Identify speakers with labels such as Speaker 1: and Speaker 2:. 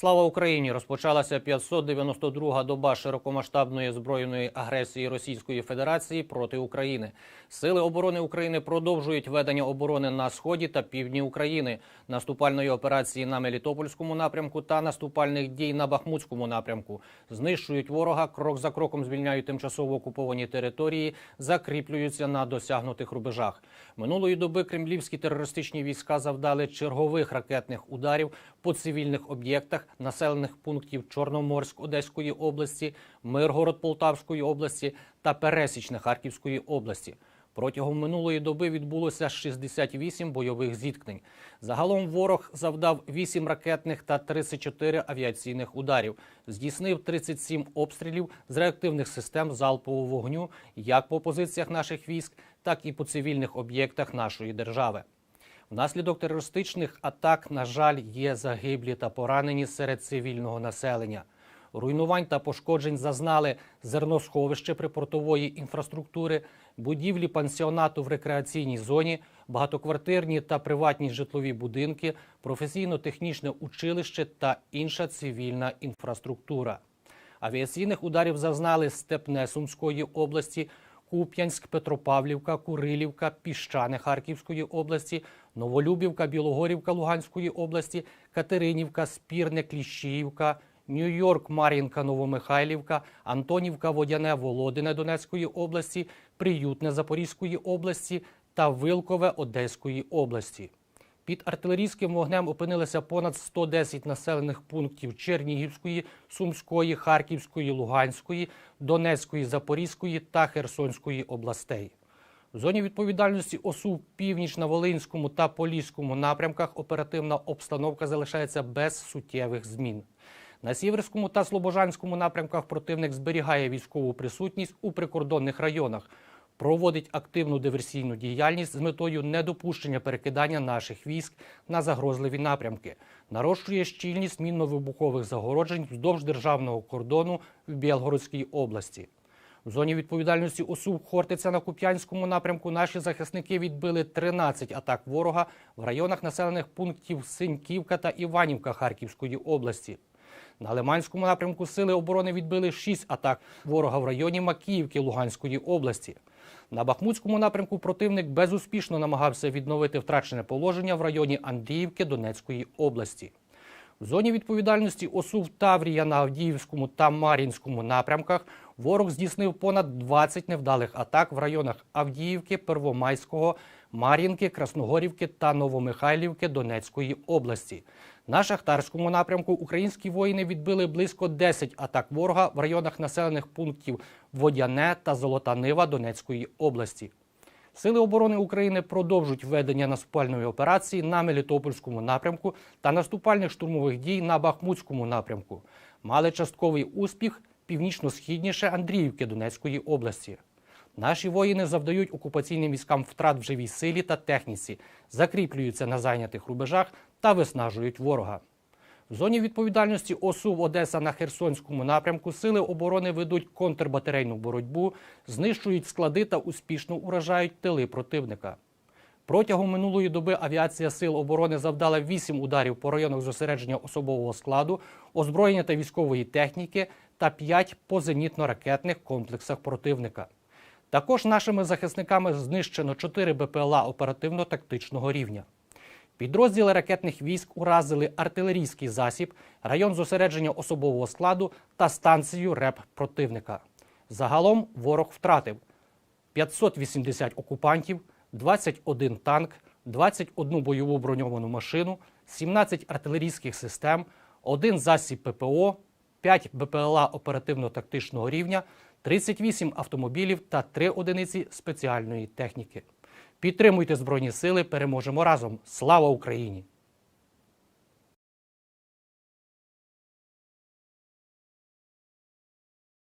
Speaker 1: Слава Україні! Розпочалася 592-га доба широкомасштабної збройної агресії Російської Федерації проти України. Сили оборони України продовжують ведення оборони на сході та півдні України, наступальної операції на Мелітопольському напрямку та наступальних дій на Бахмутському напрямку. Знищують ворога, крок за кроком звільняють тимчасово окуповані території, закріплюються на досягнутих рубежах. Минулої доби кремлівські терористичні війська завдали чергових ракетних ударів по цивільних об'єктах населених пунктів Чорноморськ Одеської області, Миргород Полтавської області та Пересічне Харківської області. Протягом минулої доби відбулося 68 бойових зіткнень. Загалом ворог завдав 8 ракетних та 34 авіаційних ударів, здійснив 37 обстрілів з реактивних систем залпового вогню як по позиціях наших військ, так і по цивільних об'єктах нашої держави. Внаслідок терористичних атак, на жаль, є загиблі та поранені серед цивільного населення. Руйнувань та пошкоджень зазнали зерносховище припортової інфраструктури, будівлі пансіонату в рекреаційній зоні, багатоквартирні та приватні житлові будинки, професійно-технічне училище та інша цивільна інфраструктура. Авіаційних ударів зазнали Степне Сумської області, Куп'янськ, Петропавлівка, Курилівка, Піщане Харківської області, Новолюбівка, Білогорівка Луганської області, Катеринівка, Спірне, Кліщіївка, Нью-Йорк, Мар'їнка, Новомихайлівка, Антонівка, Водяне, Володине Донецької області, Приютне Запорізької області та Вилкове Одеської області. Під артилерійським вогнем опинилися понад 110 населених пунктів Чернігівської, Сумської, Харківської, Луганської, Донецької, Запорізької та Херсонської областей. В зоні відповідальності ОСУ в північно-волинському та поліському напрямках оперативна обстановка залишається без суттєвих змін. На Сіверському та Слобожанському напрямках противник зберігає військову присутність у прикордонних районах, проводить активну диверсійну діяльність з метою недопущення перекидання наших військ на загрозливі напрямки, нарощує щільність мінно-вибухових загороджень вздовж державного кордону в Білгородській області. В зоні відповідальності ОСУ Хортиця на Куп'янському напрямку наші захисники відбили 13 атак ворога в районах населених пунктів Синьківка та Іванівка Харківської області. На Лиманському напрямку сили оборони відбили 6 атак ворога в районі Макіївки Луганської області. На Бахмутському напрямку противник безуспішно намагався відновити втрачене положення в районі Андріївки Донецької області. В зоні відповідальності ОСУ Таврія на Авдіївському та Мар'їнському напрямках ворог здійснив понад 20 невдалих атак в районах Авдіївки, Первомайського, Мар'їнки, Красногорівки та Новомихайлівки Донецької області. На Шахтарському напрямку українські воїни відбили близько 10 атак ворога в районах населених пунктів Водяне та Золота Нива Донецької області. Сили оборони України продовжують ведення наступальної операції на Мелітопольському напрямку та наступальних штурмових дій на Бахмутському напрямку. Мали частковий успіх північно-східніше Андріївки Донецької області. Наші воїни завдають окупаційним військам втрат в живій силі та техніці, закріплюються на зайнятих рубежах та виснажують ворога. В зоні відповідальності ОСУ Одеса на Херсонському напрямку сили оборони ведуть контрбатарейну боротьбу, знищують склади та успішно уражають тили противника. Протягом минулої доби авіація сил оборони завдала 8 ударів по районах зосередження особового складу, озброєння та військової техніки та 5 по зенітно-ракетних комплексах противника. Також нашими захисниками знищено 4 БПЛА оперативно-тактичного рівня. Підрозділи ракетних військ уразили артилерійський засіб, район зосередження особового складу та станцію РЕП противника. Загалом ворог втратив 580 окупантів, 21 танк, 21 бойову броньовану машину, 17 артилерійських систем, 1 засіб ППО, 5 БПЛА оперативно-тактичного рівня, 38 автомобілів та 3 одиниці спеціальної техніки. Підтримуйте Збройні Сили, переможемо разом. Слава Україні!